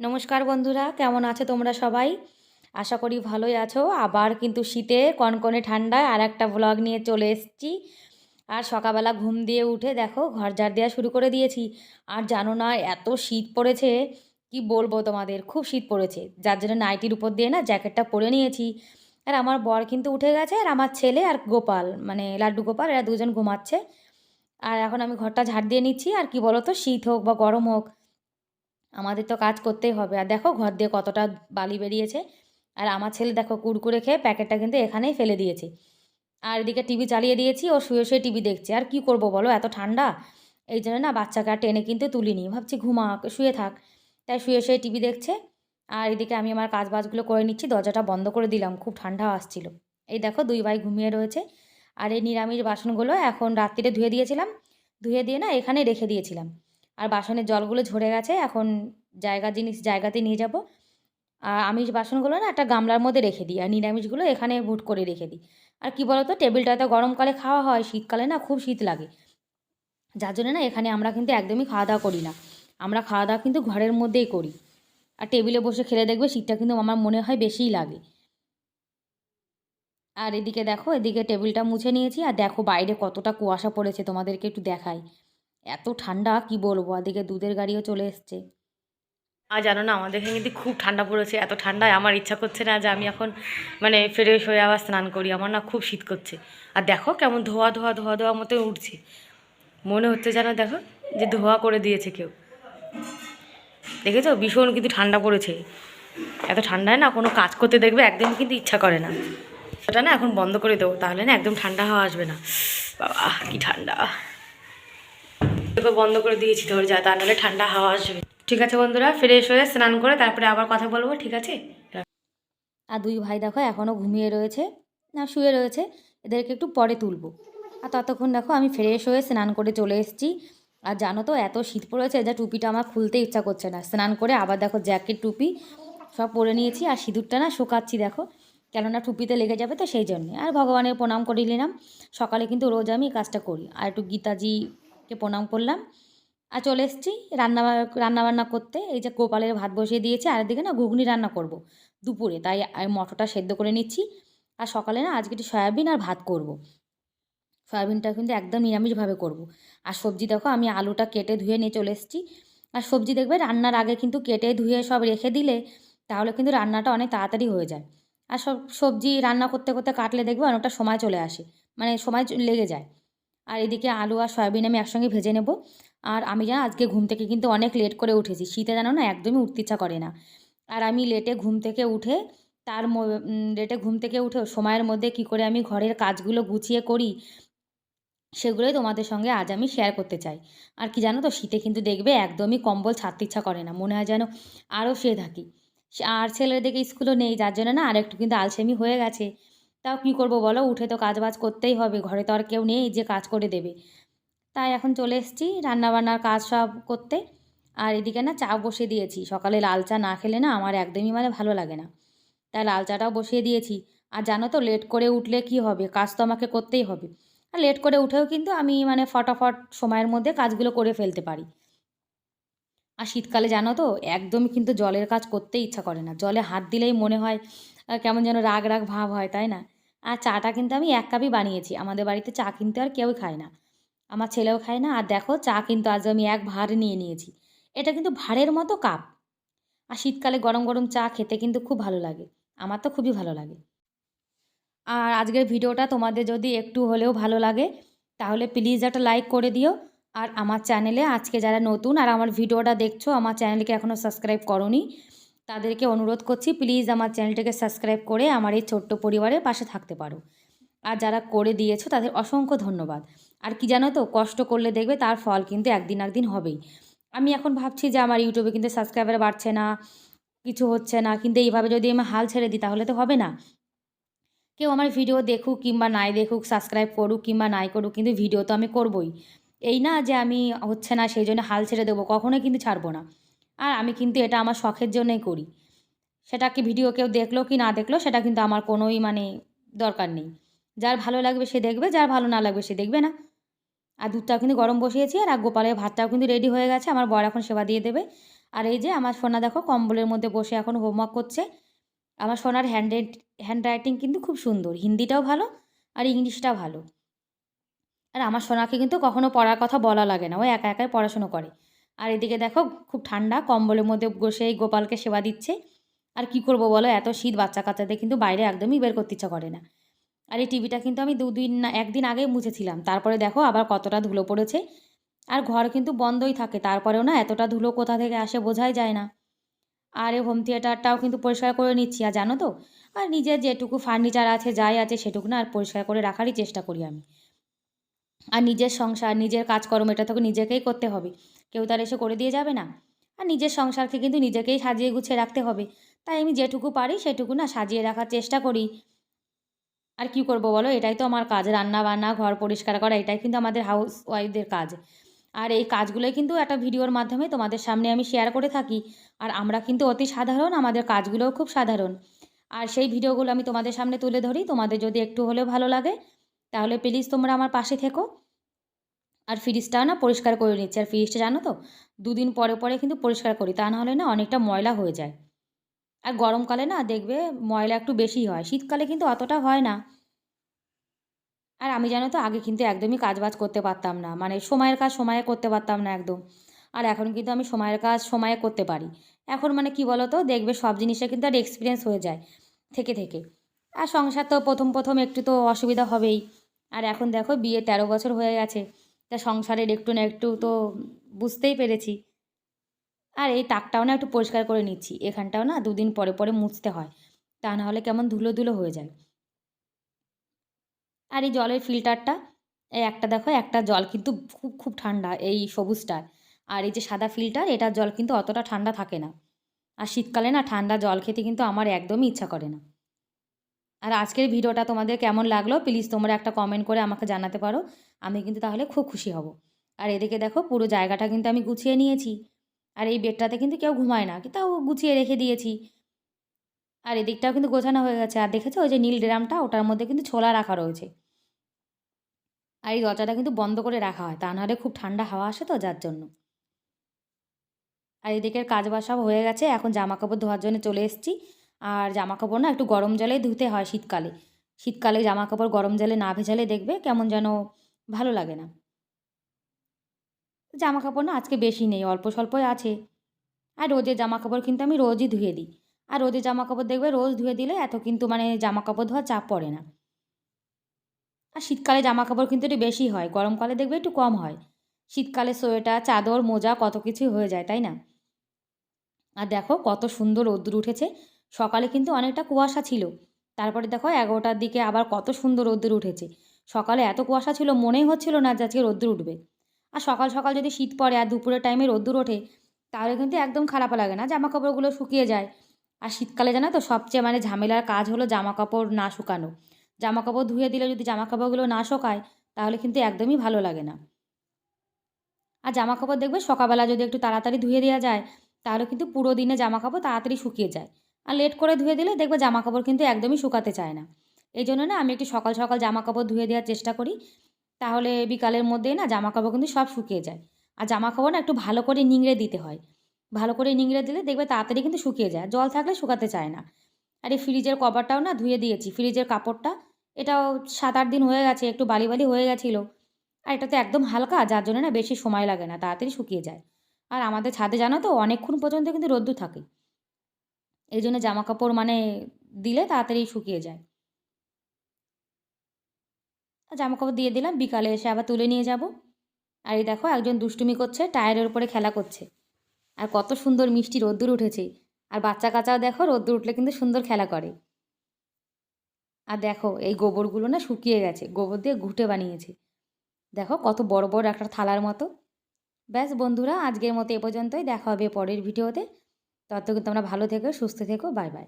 নমস্কার বন্ধুরা, কেমন আছো তোমরা সবাই? আশা করি ভালোই আছো। আবার কিন্তু শীতে কনকনে ঠান্ডায় আর একটা ব্লগ নিয়ে চলে এসেছি। আর সকালবেলা ঘুম দিয়ে উঠে দেখো ঘর ঝাড় দেওয়া শুরু করে দিয়েছি। আর জানো না, এত শীত পড়েছে, কি বলব তোমাদের, খুব শীত পড়েছে। যার জন্য নাইটির উপর দিয়ে না জ্যাকেটটা পরে নিয়েছি। আর আমার বর কিন্তু উঠে গেছে, আর আমার ছেলে আর গোপাল মানে লাড্ডু গোপাল, এরা দুজন ঘুমাচ্ছে। আর এখন আমি ঘরটা ঝাড় দিয়ে নিচ্ছি, আর কি বলো তো শীত হোক বা গরম হোক আমাদের তো কাজ করতেই হবে। আর দেখো ঘর দিয়ে কতটা বালি বেরিয়েছে। আর আমার ছেলে দেখো কুড়কুড়ে খেয়ে প্যাকেটটা কিন্তু এখানেই ফেলে দিয়েছে। আর এদিকে টিভি চালিয়ে দিয়েছি, ও শুয়ে শুয়ে টিভি দেখছে। আর কি করব বলো, এত ঠান্ডা? এই জন্য না বাচ্চাকে আর টেনে কিন্তু তুলিনি। ভাবছি ঘুমা, শুয়ে থাক। তাই শুয়ে শুয়ে টিভি দেখছে। আর এদিকে আমি আমার কাজ বাজগুলো করে নিচ্ছি, দরজাটা বন্ধ করে দিলাম। খুব ঠান্ডা আসছিল। এই দেখো দুই ভাই ঘুমিয়ে রয়েছে। আর এই নিরামিষ বাসনগুলো এখন রাত্রিরে ধুয়ে দিয়েছিলাম। ধুয়ে দিয়ে না এখানে রেখে দিয়েছিলাম। আর বাসনের জলগুলো ঝরে গেছে, এখন জায়গা জিনিস জায়গাতে নিয়ে যাব। আর আমিষ বাসনগুলো না একটা গামলার মধ্যে রেখে দিই, আর নিরামিষগুলো এখানে ভুট করে রেখে দিই। আর কি বলতো, টেবিলটা তো গরমকালে খাওয়া হয়, শীতকালে না খুব শীত লাগে। যার জন্য না এখানে আমরা কিন্তু একদমই খাওয়া দাওয়া করি না। আমরা খাওয়া দাওয়া কিন্তু ঘরের মধ্যেই করি। আর টেবিলে বসে খেলে দেখবে শীতটা কিন্তু আমার মনে হয় বেশিই লাগে। আর এদিকে দেখো, এদিকে টেবিলটা মুছে নিয়েছি, আর দেখো বাইরে কতটা কুয়াশা পড়েছে তোমাদেরকে একটু দেখাই। এত ঠান্ডা, কি বলব? এদিকে দুধের গাড়িও চলে এসছে। আর জানো না, আমাদের এখানে কিন্তু খুব ঠান্ডা পড়েছে, এত ঠান্ডায় আমার ইচ্ছা করছে না যে আমি এখন মানে ফ্রেশ হয়ে আবার স্নান করি, আমার না খুব শীত করছে। আর দেখো কেমন ধোয়া ধোয়া ধোয়া ধোয়া মতো উঠছে। মনে হচ্ছে যেন দেখো যে ধোয়া করে দিয়েছে কেউ। দেখেছ? ভীষণ কিন্তু ঠান্ডা পড়েছে। এত ঠান্ডায় না কোনো কাজ করতে দেখবে একদম কিন্তু ইচ্ছা করে না। সেটা না এখন বন্ধ করে দেবো, তাহলে না একদম ঠান্ডা হাওয়া আসবে না। বাবা, কি ঠান্ডা। এবার বন্ধ করে দিয়েছি দরজা তা নাহলে ঠান্ডা হাওয়া আসবে। ঠিক আছে বন্ধুরা ফ্রেশ হয়ে স্নান করে তারপরে আবার কথা বলব, ঠিক আছে? আর দুই ভাই দেখো এখনও ঘুমিয়ে রয়েছে, না শুয়ে রয়েছে, এদেরকে একটু পরে তুলবো। আর ততক্ষণ দেখো আমি ফ্রেশ হয়ে স্নান করে চলে এসেছি। আর জানো তো এত শীত পড়েছে যে টুপিটা আমার খুলতে ইচ্ছা করছে না। স্নান করে আবার দেখো জ্যাকেট টুপি সব পরে নিয়েছি আর সিঁদুরটা না শুকাচ্ছি দেখো, কেননা টুপিতে লেগে যাবে তো সেই জন্যে। আর ভগবানের প্রণাম করে নিলাম, সকালে কিন্তু রোজ আমি কাজটা করি। আর একটু গীতাজিকে প্রণাম করলাম। আর চলে এসেছি রান্না রান্নাবান্না করতে। এই যে গোপালের ভাত বসিয়ে দিয়েছি, আর এদিকে না ঘুগনি রান্না করব দুপুরে। তাই মটরটা সেদ্ধ করে নিচ্ছি। আর সকালে না আজকে একটু সয়াবিন আর ভাত করব। সয়াবিনটা কিন্তু একদম নিরামিষভাবে করব। আর সবজি দেখো, আমি আলুটা কেটে ধুয়ে নিয়ে চলে এসেছি। আর সবজি দেখবে রান্নার আগে কিন্তু কেটে ধুয়ে সব রেখে দিলে তাহলে কিন্তু রান্নাটা অনেক তাড়াতাড়ি হয়ে যায়। আর সব সবজি রান্না করতে করতে কাটলে দেখবে অনেকটা সময় চলে আসে। মানে সময় লেগে যায়। আর এদিকে আলু আর সয়াবিন আমি একসঙ্গে ভেজে নেব। আর আমি জানো আজকে ঘুম থেকে কিন্তু অনেক লেট করে উঠেছি। শীতে জানো না একদমই উঠতে ইচ্ছা করে না। আর আমি লেটে ঘুম থেকে উঠে তার লেটে ঘুম থেকে উঠে সময়ের মধ্যে কি করে আমি ঘরের কাজগুলো গুছিয়ে করি, সেগুলোই তোমাদের সঙ্গে আজ আমি শেয়ার করতে চাই। আর কি জানো তো, শীতে কিন্তু দেখবে একদমই কম্বল ছাড়তে ইচ্ছা করে না। মনে হয় যেন আরও শুয়ে থাকি। আর ছেলের দিকে স্কুলও নেই, যার জন্য না আর একটু কিন্তু আলসেমি হয়ে গেছে। তাও কী করব বলো? উঠে তো কাজ বাজ করতেই হবে, ঘরে তো আর কেউ নেই যে কাজ করে দেবে। তাই এখন চলে এসেছি রান্নাবান্নার কাজ সব করতে। আর এদিকে না চা বসিয়ে দিয়েছি। সকালে লাল চা না খেলে না আমার একদমই মানে ভালো লাগে না। তাই লাল চাটাও বসিয়ে দিয়েছি। আর জানো তো, লেট করে উঠলে কি হবে? কাজ তো আমাকে করতেই হবে। আর লেট করে উঠেও কিন্তু আমি মানে ফটাফট সময়ের মধ্যে কাজগুলো করে ফেলতে পারি। আর শীতকালে জানো তো, একদমই কিন্তু জলের কাজ করতেই ইচ্ছা করে না। জলে হাত দিলেই মনে হয় কেমন যেন রাগ রাগ ভাব হয়, তাই না? আর চাটা কিন্তু আমি এক কাপই বানিয়েছি। আমাদের বাড়িতে চা কিনতে আর কেউই খায় না। আমার ছেলেও খায় না। আর দেখো, চা কিন্তু আজ আমি এক ভার নিয়ে নিয়েছি। এটা কিন্তু ভাঁড়ের মতো কাপ। আর শীতকালে গরম গরম চা খেতে কিন্তু খুব ভালো লাগে। আমার তো খুবই ভালো লাগে। আর আজকের ভিডিওটা তোমাদের যদি একটু হলেও ভালো লাগে, তাহলে প্লিজ একটা লাইক করে দিও। আর আমার চ্যানেলে আজকে যারা নতুন আর আমার ভিডিওটা দেখছ, আমার চ্যানেলকে এখনও সাবস্ক্রাইব করনি তাদেরকে অনুরোধ করছি প্লিজ আমার চ্যানেলটাকে সাবস্ক্রাইব করে আমার এই ছোট্ট পরিবারের পাশে থাকতে পারো। আর যারা করে দিয়েছ, তাদের অসংখ্য ধন্যবাদ। আর কি জানো তো, কষ্ট করলে দেখবে তার ফল কিন্তু একদিন একদিন হবেই। আমি এখন ভাবছি যে আমার ইউটিউবে কিন্তু সাবস্ক্রাইবার বাড়ছে না, কিছু হচ্ছে না, কিন্তু এইভাবে যদি আমি হাল ছেড়ে দিই, তাহলে তো হবে না। কেউ আমার ভিডিও দেখুক কিংবা নাই দেখুক সাবস্ক্রাইব করুক কিংবা নাই করুক, কিন্তু ভিডিও তো আমি করবই। এই না যে আমি হচ্ছে না, সেই জন্য হাল ছেড়ে দেবো, কখনোই কিন্তু ছাড়বো না। আর আমি কিন্তু এটা আমার শখের জন্যই করি। সেটা কি ভিডিও কেউ দেখল কি না দেখল, সেটা কিন্তু আমার কোনোই মানে দরকার নেই। যার ভালো লাগবে সে দেখবে, যার ভালো না লাগবে সে দেখবে না। আর দুধটাও কিন্তু গরম বসিয়েছি, আর গোপালের ভাতটাও কিন্তু রেডি হয়ে গেছে, আমার বর এখন সেবা দিয়ে দেবে। আর এই যে আমার সোনা দেখো, কম্বলের মধ্যে বসে এখন হোমওয়ার্ক করছে। আমার সোনার হ্যান্ড হ্যান্ড রাইটিং কিন্তু খুব সুন্দর, হিন্দিটাও ভালো আর ইংলিশটাও ভালো। আর আমার সোনাকে কিন্তু কখনো পড়ার কথা বলা লাগে না, ও একা একাই পড়াশুনো করে। আর এদিকে দেখো, খুব ঠান্ডা, কম্বলের মধ্যে বসে এই গোপালকে সেবা দিচ্ছে। আর কি করব বলো, এত শীত বাচ্চা কাচ্চাদের কিন্তু বাইরে একদমই বের করতে ইচ্ছা করে না। আর এই টিভিটা কিন্তু আমি দুদিন না, একদিন আগেই মুছেছিলাম। তারপরে দেখো আবার কতটা ধুলো পড়েছে। আর ঘর কিন্তু বন্ধই থাকে, তারপরেও না এতটা ধুলো কোথা থেকে আসে বোঝাই যায় না। আর এই হোম থিয়েটারটাও কিন্তু পরিষ্কার করে নিচ্ছি, আর জানো তো? আর নিজের যেটুকু ফার্নিচার আছে, যাই আছে সেটুকু না আর পরিষ্কার করে রাখারই চেষ্টা করি আমি। আর নিজের সংসার, নিজের কাজকর্ম, এটা তো নিজেকেই করতে হবে। কেউ তার এসে করে দিয়ে যাবে না। আর নিজের সংসারকে কিন্তু নিজেকেই সাজিয়ে গুছিয়ে রাখতে হবে। তাই আমি যেটুকু পারি সেটুকু না সাজিয়ে রাখার চেষ্টা করি। আর কি করব বলো? এটাই তো আমার কাজ। রান্না বান্না ঘর পরিষ্কার করা, এটাই কিন্তু আমাদের হাউস ওয়াইফদের কাজ। আর এই কাজগুলোই কিন্তু একটা ভিডিওর মাধ্যমে তোমাদের সামনে আমি শেয়ার করে থাকি। আর আমরা কিন্তু অতি সাধারণ, আমাদের কাজগুলোও খুব সাধারণ। আর সেই ভিডিওগুলো আমি তোমাদের সামনে তুলে ধরি। তোমাদের যদি একটু হলেও ভালো লাগে তাহলে প্লিজ তোমরা আমার পাশে থেকো। আর ফ্রিজটাও না পরিষ্কার করে নিচ্ছি। আর ফ্রিজটা জানো তো, দুদিন পরে পরে কিন্তু পরিষ্কার করি, তা নাহলে না অনেকটা ময়লা হয়ে যায়। আর গরমকালে না দেখবে ময়লা একটু বেশি হয়, শীতকালে কিন্তু অতটা হয় না। আর আমি জানো তো, আগে কিন্তু একদমই কাজবাজ করতে পারতাম না মানে সময়ের কাজ সময়ে করতে পারতাম না একদম। আর এখন কিন্তু আমি সময়ের কাজ সময়ে করতে পারি। এখন মানে কি বলো তো দেখবে সব জিনিসে কিন্তু আর এক্সপিরিয়েন্স হয়ে যায়, থেকে থেকে। আর সংসার তো প্রথম প্রথম একটু তো অসুবিধা হবেই। আর এখন দেখো বিয়ে তেরো বছর হয়ে গেছে। তা সংসারের একটু না একটু তো বুঝতেই পেরেছি। আর এই তাকটাও না একটু পরিষ্কার করে নিচ্ছি। এখানটাও না দুদিন পরে পরে মুছতে হয়। তা না হলে কেমন ধুলো ধুলো হয়ে যায়। আর এই জলের ফিল্টারটা, এই একটা দেখো, একটা জল কিন্তু খুব খুব ঠান্ডা এই সবুজটার আর এই যে সাদা ফিল্টার, এটার জল কিন্তু অতটা ঠান্ডা থাকে না। আর শীতকালে না ঠান্ডা জল খেতে কিন্তু আমার একদমই ইচ্ছা করে না। আর আজকের ভিডিওটা তোমাদের কেমন লাগল প্লিজ তোমরা একটা কমেন্ট করে আমাকে জানাতে পারো, আমি কিন্তু তাহলে খুব খুশি হব। আর এদিকে দেখো, পুরো জায়গাটা কিন্তু আমি গুছিয়ে নিয়েছি, আর এই বেডটাতে কিন্তু কেউ ঘুমায় না তাও গুছিয়ে রেখে দিয়েছি। আর এদিকটাও কিন্তু গোছানো হয়ে গেছে, আর দেখেছ ওই যে নীল ড্রামটা, ওটার মধ্যে কিন্তু ছোলা রাখা রয়েছে। আর এই দরজাটা কিন্তু বন্ধ করে রাখা হয়, তা নাহলে খুব ঠান্ডা হাওয়া আসে তো, যার জন্য। আর এদিকের কাজ বাজ সব হয়ে গেছে, এখন জামা কাপড় ধোয়ার জন্য চলে এসেছি আর জামা কাপড় না একটু গরম জলে ধুতে হয় শীতকালে। শীতকালে জামা কাপড় গরম জলে না ভেজালে দেখবে কেমন যেন ভালো লাগে না। জামা কাপড় না আজকে বেশি নেই, অল্প স্বল্পই আছে। আর রোজের জামা কাপড় কিন্তু আমি রোজই ধুয়ে দিই। আর রোজের জামা কাপড় দেখবে রোজ ধুয়ে দিলে এত কিন্তু মানে জামা কাপড় ধোয়ার চাপ পড়ে না। আর শীতকালে জামা কাপড় কিন্তু একটু বেশি হয়, গরমকালে দেখবে একটু কম হয়। শীতকালে সোয়েটার, চাদর, মোজা কত কিছু হয়ে যায়, তাই না? আর দেখো কত সুন্দর রোদ্দুর উঠেছে। সকালে কিন্তু অনেকটা কুয়াশা ছিল। তারপরে দেখো এগারোটার দিকে আবার কত সুন্দর রোদ্দুর উঠেছে। সকালে এত কুয়াশা ছিল, মনেই হচ্ছিল না যে আজকে রোদ্দুর উঠবে। আর সকাল সকাল যদি শীত পড়ে আর দুপুরের টাইমে রোদ্দুর ওঠে, তাহলে কিন্তু একদম খারাপ লাগে না জামা কাপড়গুলো শুকিয়ে যায়। আর শীতকালে জানো তো সবচেয়ে মানে ঝামেলার কাজ হলো জামা কাপড় না শুকানো। জামা কাপড় ধুয়ে দিলে যদি জামা কাপড়গুলো না শোকায়, তাহলে কিন্তু একদমই ভালো লাগে না। আর জামা কাপড় দেখবে সকালবেলা যদি একটু তাড়াতাড়ি ধুয়ে দেওয়া যায়, তাহলে কিন্তু পুরো দিনে জামা কাপড় তাড়াতাড়ি শুকিয়ে যায়। আর লেট করে ধুয়ে দিলে দেখবে জামা কাপড় কিন্তু একদমই শুকাতে চায় না। এই জন্য না আমি একটু সকাল সকাল জামা কাপড় ধুয়ে দেওয়ার চেষ্টা করি। তাহলে বিকালের মধ্যেই না জামা কাপড় কিন্তু সব শুকিয়ে যায়। আর জামা কাপড় না একটু ভালো করে নিংড়ে দিতে হয়। ভালো করে নিংড়ে দিলে দেখবে তাড়াতাড়ি কিন্তু শুকিয়ে যায়। জল থাকলে শুকাতে চায় না। আর এই ফ্রিজের কভারটাও না ধুয়ে দিয়েছি। ফ্রিজের কাপড়টা এটাও সাত আট দিন হয়ে গেছে, একটু বালি বালি হয়ে গেছিল। আর এটা তো একদম হালকা, যার জন্য না বেশি সময় লাগে না, তাড়াতাড়ি শুকিয়ে যায়। আর আমাদের ছাদে জানো তো, অনেকক্ষণ পর্যন্ত কিন্তু রোদ্দুর থাকে। এই জন্য জামা কাপড় মানে দিলে তাড়াতাড়ি শুকিয়ে যায়। জামা কাপড় দিয়ে দিলাম, বিকালে এসে আবার তুলে নিয়ে যাব। আর এই দেখো একজন দুষ্টুমি করছে, টায়ারের উপরে খেলা করছে। আর কত সুন্দর মিষ্টি রোদ্দুর উঠেছে। আর বাচ্চা কাচাও দেখো রোদ্দুর উঠলে কিন্তু সুন্দর খেলা করে। আর দেখো এই গোবরগুলো না শুকিয়ে গেছে, গোবর দিয়ে ঘুটে বানিয়েছে। দেখো কত বড় বড় একটা থালার মতো। ব্যাস বন্ধুরা, আজকের মতো এ পর্যন্তই। দেখা হবে পরের ভিডিওতে। ততক্ষণ তোমরা ভালো থেকো সুস্থ থেকো বাই বাই।